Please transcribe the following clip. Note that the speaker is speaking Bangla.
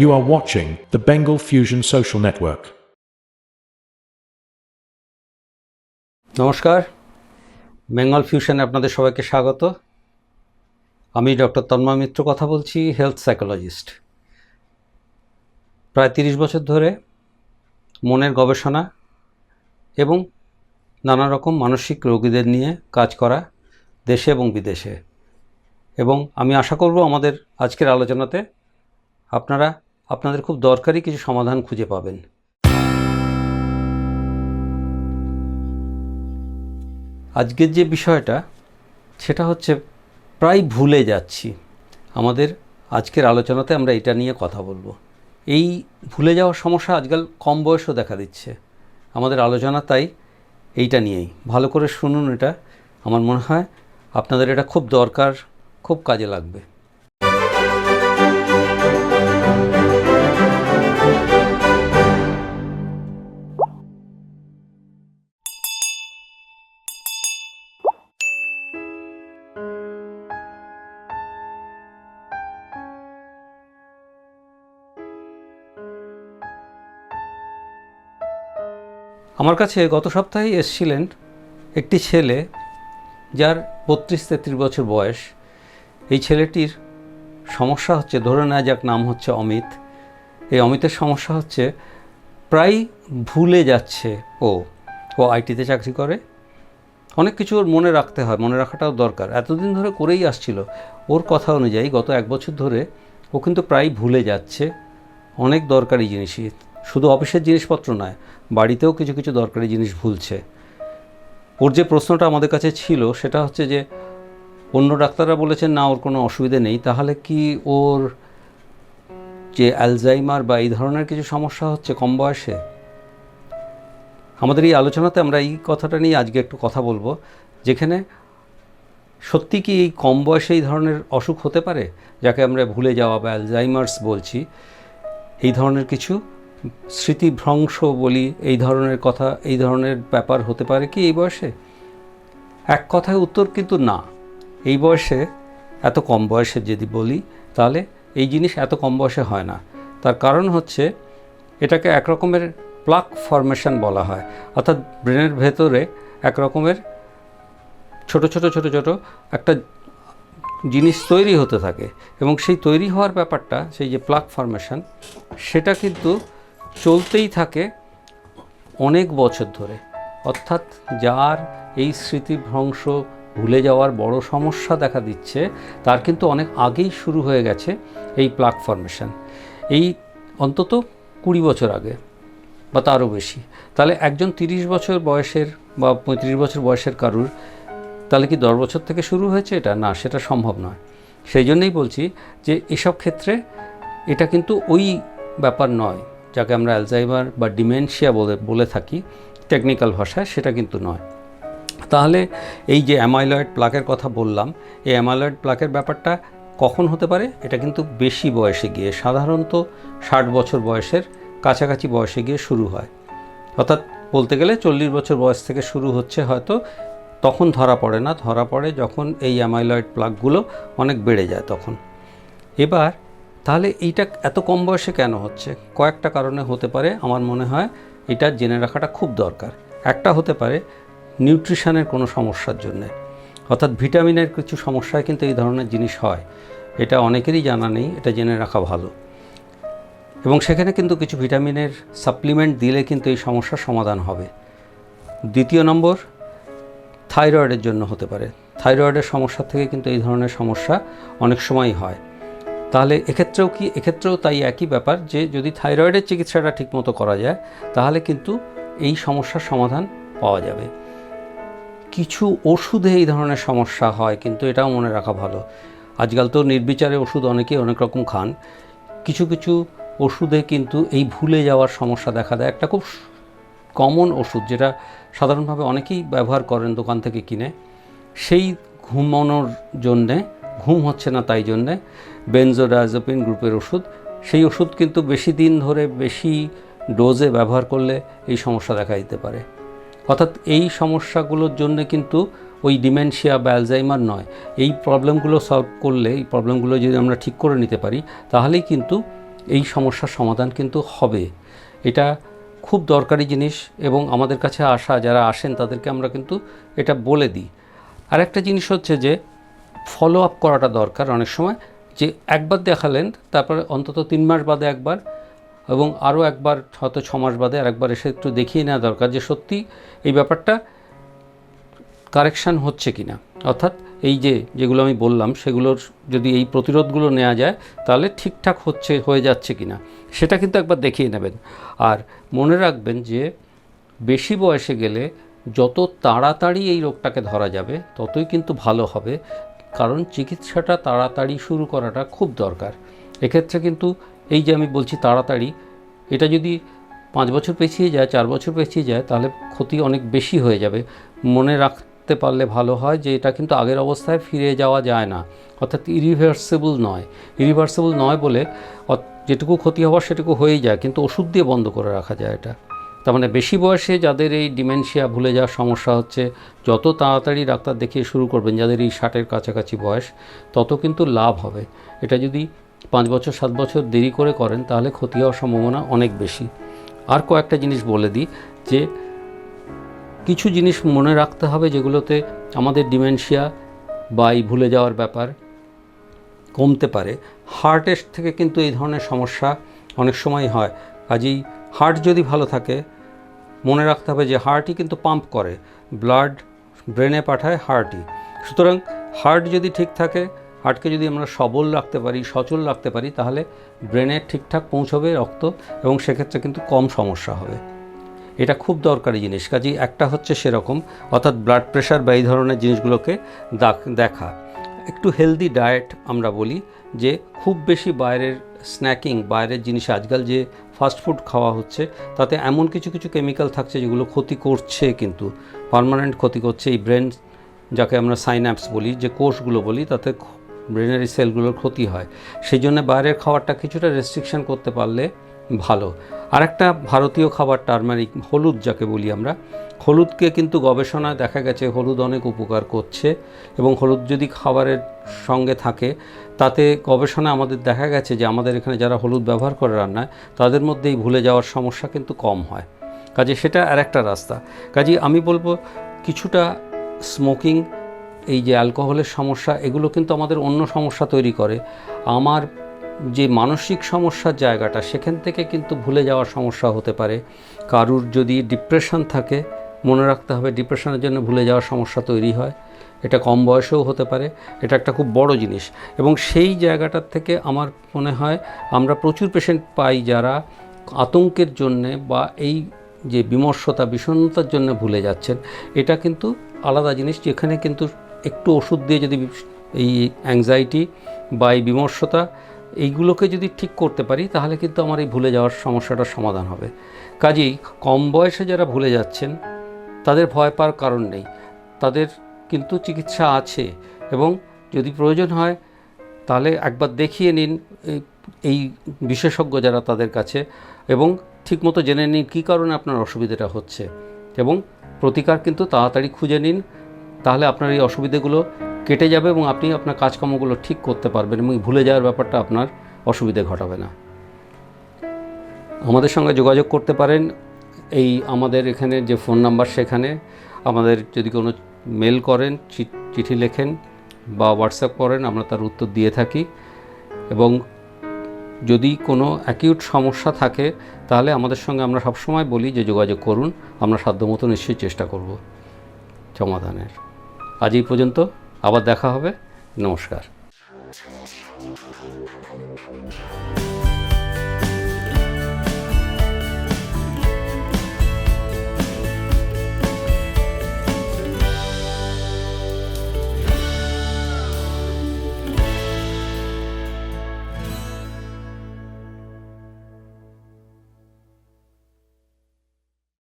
You are watching the Bengal Fusion Social Network. নমস্কার। বেঙ্গল ফিউশনে আপনাদের সবাইকে স্বাগত। আমি ডক্টর তন্ময় মিত্র কথা বলছি, হেলথ সাইকোলজিস্ট। প্রায় তিরিশ বছর ধরে মনের গবেষণা এবং নানা রকম মানসিক রোগীদের নিয়ে কাজ করা দেশে এবং বিদেশে। এবং আমি আশা করব আমাদের আজকের আলোচনাতে আপনারা আপনাদের খুব দরকারি কিছু সমাধান খুঁজে পাবেন। আজকের যে বিষয়টা, সেটা হচ্ছে প্রায় ভুলে যাচ্ছি। আমাদের আজকের আলোচনাতে আমরা এটা নিয়ে কথা বলব। এই ভুলে যাওয়ার সমস্যা আজকাল কম বয়সও দেখা দিচ্ছে। আমাদের আলোচনা তাই এইটা নিয়েই। ভালো করে শুনুন এটা। আমার মনে হয় আপনাদের এটা খুব দরকার, খুব কাজে লাগবে। আমার কাছে গত সপ্তাহেই এসছিলেন একটি ছেলে যার বত্রিশ তেত্রিশ বছর বয়স। এই ছেলেটির সমস্যা হচ্ছে, ধরে নেওয়া যাক নাম হচ্ছে অমিত। এই অমিতের সমস্যা হচ্ছে প্রায় ভুলে যাচ্ছে ও। ও আইটিতে চাকরি করে। অনেক কিছু ওর মনে রাখতে হয়, মনে রাখাটাও দরকার। এতদিন ধরে করেই আসছিল। ওর কথা অনুযায়ী গত এক বছর ধরে ও কিন্তু প্রায় ভুলে যাচ্ছে। অনেক দরকারি জিনিসই শুধু অফিসের জিনিসপত্র নয়, বাড়িতেও কিছু কিছু দরকারি জিনিস ভুলছে। ওর যে প্রশ্নটা আমাদের কাছে ছিল, সেটা হচ্ছে যে, অন্য ডাক্তাররা বলেছেন, না, ওর কোনো অসুবিধে নেই। তাহলে কি ওর যে অ্যালজাইমার বা এই ধরনের কিছু সমস্যা হচ্ছে কম বয়সে? আমাদের এই আলোচনাতে আমরা এই কথাটা নিয়ে আজকে একটু কথা বলব, যেখানে সত্যি কি এই কম বয়সে এই ধরনের অসুখ হতে পারে? যাকে আমরা ভুলে যাওয়া বা অ্যালজাইমার্স বলছি, এই ধরনের কিছু স্মৃতিভ্রংশ বলি এই ধরনের কথা, এই ধরনের ব্যাপার হতে পারে কি এই বয়সে? এক কথায় উত্তর কিন্তু না। এই বয়সে, এত কম বয়সে যদি বলি, তাহলে এই জিনিস এত কম বয়সে হয় না। তার কারণ হচ্ছে, এটাকে এক রকমের প্লাক ফরমেশন বলা হয়। অর্থাৎ ব্রেনের ভেতরে এক রকমের ছোট ছোট ছোট ছোট একটা জিনিস তৈরি হতে থাকে। এবং সেই তৈরি হওয়ার ব্যাপারটা, সেই যে প্লাক ফরমেশন, সেটা কিন্তু চলতেই থাকে অনেক বছর ধরে। অর্থাৎ যার এই স্মৃতিভ্রংশ ভুলে যাওয়ার বড় সমস্যা দেখা দিচ্ছে, তার কিন্তু অনেক আগেই শুরু হয়ে গেছে এই প্লাক ফরমেশন। এই অন্তত কুড়ি বছর আগে, বা তারও বেশি। তাহলে একজন তিরিশ বছর বয়সের বা পঁয়ত্রিশ বছর বয়সের কারুর, তাহলে কি দশ বছর থেকে শুরু হয়েছে এটা? না, সেটা সম্ভব নয়। সেই জন্যই বলছি যে এসব ক্ষেত্রে এটা কিন্তু ওই ব্যাপার নয়। যাকে আমরা অ্যালজাইমার বা ডিমেনশিয়া বলে বলে থাকি টেকনিক্যাল ভাষায়, সেটা কিন্তু নয়। তাহলে এই যে অ্যামাইলয়েড প্লাকের কথা বললাম, এই অ্যামাইলয়েড প্লাকের ব্যাপারটা কখন হতে পারে? এটা কিন্তু বেশি বয়সে গিয়ে, সাধারণত ষাট বছর বয়সের কাছাকাছি বয়সে গিয়ে শুরু হয়। অর্থাৎ বলতে গেলে চল্লিশ বছর বয়স থেকে শুরু হচ্ছে হয়তো, তখন ধরা পড়ে না। ধরা পড়ে যখন এই অ্যামাইলয়েড প্লাকগুলো অনেক বেড়ে যায় তখন। এবার তাহলে এইটা এত কম বয়সে কেন হচ্ছে? কয়েকটা কারণে হতে পারে, আমার মনে হয়। এটা জেনে রাখাটা খুব দরকার। একটা হতে পারে, নিউট্রিশনের কোনো সমস্যার জন্যে। অর্থাৎ ভিটামিনের কিছু সমস্যায় কিন্তু এই ধরনের জিনিস হয়। এটা অনেকেরই জানা নেই, এটা জেনে রাখা ভালো। এবং সেখানে কিন্তু কিছু ভিটামিনের সাপ্লিমেন্ট দিলে কিন্তু এই সমস্যার সমাধান হবে। দ্বিতীয় নম্বর, থাইরয়েডের জন্য হতে পারে। থাইরয়েডের সমস্যা থেকে কিন্তু এই ধরনের সমস্যা অনেক সময়ই হয়। তাহলে এক্ষেত্রেও কি, এক্ষেত্রেও তাই একই ব্যাপার যে যদি থাইরয়েডের চিকিৎসাটা ঠিকমতো করা যায়, তাহলে কিন্তু এই সমস্যার সমাধান পাওয়া যাবে। কিছু ওষুধে এই ধরনের সমস্যা হয়, কিন্তু এটাও মনে রাখা ভালো। আজকাল তো নির্বিচারে ওষুধ অনেকেই অনেক রকম খান। কিছু কিছু ওষুধে কিন্তু এই ভুলে যাওয়ার সমস্যা দেখা দেয়। একটা খুব কমন ওষুধ যেটা সাধারণভাবে অনেকেই ব্যবহার করেন দোকান থেকে কিনে। সেই ঘুমানোর জন্যে, ঘুম হচ্ছে না তাই জন্যে বেনজোডায়াজোপিন গ্রুপের ওষুধ। সেই ওষুধ কিন্তু বেশি দিন ধরে বেশি ডোজে ব্যবহার করলে এই সমস্যা দেখা দিতে পারে। অর্থাৎ এই সমস্যাগুলোর জন্য কিন্তু ওই ডিমেনশিয়া বা অ্যালজাইমার নয়। এই প্রবলেমগুলো সলভ করলে, এই প্রবলেমগুলো যদি আমরা ঠিক করে নিতে পারি, তাহলেই কিন্তু এই সমস্যার সমাধান কিন্তু হবে। এটা খুব দরকারি জিনিস এবং আমাদের কাছে আসা, যারা আসেন তাদেরকে আমরা কিন্তু এটা বলে দিই। আর একটা জিনিস হচ্ছে যে ফলো আপ করাটা দরকার অনেক সময়। যে একবার দেখালেন, তারপরে অন্তত তিন মাস বাদে একবার এবং আরও একবার, হয়তো ছ মাস বাদে আর একবার এসে একটু দেখিয়ে নেওয়া দরকার যে সত্যি এই ব্যাপারটা কারেকশান হচ্ছে কি না অর্থাৎ এই যে যেগুলো আমি বললাম, সেগুলোর যদি এই প্রতিরোধগুলো নেওয়া যায়, তাহলে ঠিকঠাক হচ্ছে, হয়ে যাচ্ছে কি না সেটা কিন্তু একবার দেখিয়ে নেবেন। আর মনে রাখবেন যে বেশি বয়সে গেলে যত তাড়াতাড়ি এই রোগটাকে ধরা যাবে, ততই কিন্তু ভালো হবে। কারণ চিকিৎসাটা তাড়াতাড়ি শুরু করাটা খুব দরকার। এক্ষেত্রে কিন্তু এই যে আমি বলছি তাড়াতাড়ি, এটা যদি পাঁচ বছর পেছিয়ে যায়, চার বছর পেছিয়ে যায়, তাহলে ক্ষতি অনেক বেশি হয়ে যাবে। মনে রাখতে পারলে ভালো হয় যে এটা কিন্তু আগের অবস্থায় ফিরে যাওয়া যায় না। অর্থাৎ ইরিভার্সেবল নয়। ইরিভার্সেবল নয় বলে যেটুকু ক্ষতি হওয়ার সেটুকু হয়েই যায়, কিন্তু ওষুধ দিয়ে বন্ধ করে রাখা যায় এটা। তার মানে বেশি বয়সে যাদের এই ডিমেনশিয়া ভুলে যাওয়ার সমস্যা হচ্ছে, যত তাড়াতাড়ি ডাক্তার দেখিয়ে শুরু করবেন যাদের এই ষাটের কাছাকাছি বয়স, তত কিন্তু লাভ হবে। এটা যদি পাঁচ বছর, সাত বছর দেরি করে করেন, তাহলে ক্ষতি হওয়ার সম্ভাবনা অনেক বেশি। আর কয়েকটা জিনিস বলে দিই, যে কিছু জিনিস মনে রাখতে হবে যেগুলোতে আমাদের ডিমেনশিয়া বা এই ভুলে যাওয়ার ব্যাপার কমতে পারে। হার্টের থেকে কিন্তু এই ধরনের সমস্যা অনেক সময় হয়। কাজেই হার্ট যদি ভালো থাকে, মনে রাখতে হবে যে হার্টই কিন্তু পাম্প করে, ব্লাড, ব্রেনে পাঠায় হার্টই। সুতরাং হার্ট যদি ঠিক থাকে, হার্টকে যদি আমরা সবল রাখতে পারি, সচল রাখতে পারি, তাহলে ব্রেনে ঠিকঠাক পৌঁছবে রক্ত এবং সেক্ষেত্রে কিন্তু কম সমস্যা হবে। এটা খুব দরকারি জিনিস, কাজেই একটা হচ্ছে সেরকম, অর্থাৎ ব্লাড প্রেশার বা এই ধরনের জিনিসগুলোকে দেখা। একটু হেলদি ডায়েট আমরা বলি, যে খুব বেশি বাইরের স্ন্যাকিং, বাইরের জিনিস, আজকাল যে ফাস্টফুড খাওয়া হচ্ছে। তাতে এমন কিছু কিছু কেমিক্যাল থাকছে যেগুলো ক্ষতি করছে কিন্তু। পারমানেন্ট ক্ষতি করছে এই ব্রেন, যাকে আমরা সাইন্যাপস বলি, যে কোষগুলো বলি, তাতে ব্রেনের সেলগুলোর ক্ষতি হয়। সেই জন্য বাইরের খাবারটা কিছুটা রেস্ট্রিকশন করতে পারলে ভালো। আর একটা ভারতীয় খাবার, টার্মারিক, হলুদ যাকে বলি আমরা, হলুদকে কিন্তু গবেষণায় দেখা গেছে হলুদ অনেক উপকার করছে এবং হলুদ যদি খাবারের সঙ্গে থাকে, তাতে গবেষণায় আমাদের দেখা গেছে যে আমাদের এখানে যারা হলুদ ব্যবহার করে রান্নায়, তাদের মধ্যেই ভুলে যাওয়ার সমস্যা কিন্তু কম হয়। কাজে সেটা আর একটা রাস্তা। কাজে আমি বলব কিছুটা স্মোকিং এই যে অ্যালকোহলের সমস্যা, এগুলো কিন্তু আমাদের অন্য সমস্যা তৈরি করে। আমার যে মানসিক সমস্যার জায়গাটা, সেখান থেকে কিন্তু ভুলে যাওয়ার সমস্যা হতে পারে। কারুর যদি ডিপ্রেশন থাকে, মনে রাখতে হবে ডিপ্রেশনের জন্য ভুলে যাওয়ার সমস্যা তৈরি হয়। এটা কম বয়সেও হতে পারে, এটা একটা খুব বড় জিনিস। এবং সেই জায়গাটার থেকে আমার মনে হয় আমরা প্রচুর পেশেন্ট পাই যারা আতঙ্কের জন্যে বা এই যে বিমর্ষতা, বিষণ্ণতার জন্য ভুলে যাচ্ছেন। এটা কিন্তু আলাদা জিনিস, যেখানে কিন্তু একটু ওষুধ দিয়ে যদি এই অ্যাংজাইটি বা এই বিমর্ষতা এইগুলোকে যদি ঠিক করতে পারি, তাহলে কিন্তু আমার এই ভুলে যাওয়ার সমস্যাটার সমাধান হবে। কাজেই কম বয়সে যারা ভুলে যাচ্ছেন, তাদের ভয় পাওয়ার কারণ নেই। তাদের কিন্তু চিকিৎসা আছে এবং যদি প্রয়োজন হয়, তাহলে একবার দেখিয়ে নিন এই বিশেষজ্ঞ যারা তাদের কাছে এবং ঠিকমতো জেনে নিন কী কারণে আপনার অসুবিধাটা হচ্ছে এবং প্রতিকার কিন্তু তাড়াতাড়ি খুঁজে নিন। তাহলে আপনার এই অসুবিধেগুলো কেটে যাবে এবং আপনি আপনার কাজকর্মগুলো ঠিক করতে পারবেন এবং ভুলে যাওয়ার ব্যাপারটা আপনার অসুবিধে ঘটাবে না। আমাদের সঙ্গে যোগাযোগ করতে পারেন। এই আমাদের এখানে যে ফোন নাম্বার সেখানে আমাদের যদি কোনো মেল করেন চিঠি লেখেন বা হোয়াটসঅ্যাপ করেন, আমরা তার উত্তর দিয়ে থাকি। এবং যদি কোনো অ্যাকিউট সমস্যা থাকে, তাহলে আমাদের সঙ্গে আমরা সবসময় বলি যে যোগাযোগ করুন। আমরা সাধ্যমতো নিশ্চয়ই চেষ্টা করব। সমাধানের আজ এই পর্যন্ত। আবার দেখা হবে। নমস্কার।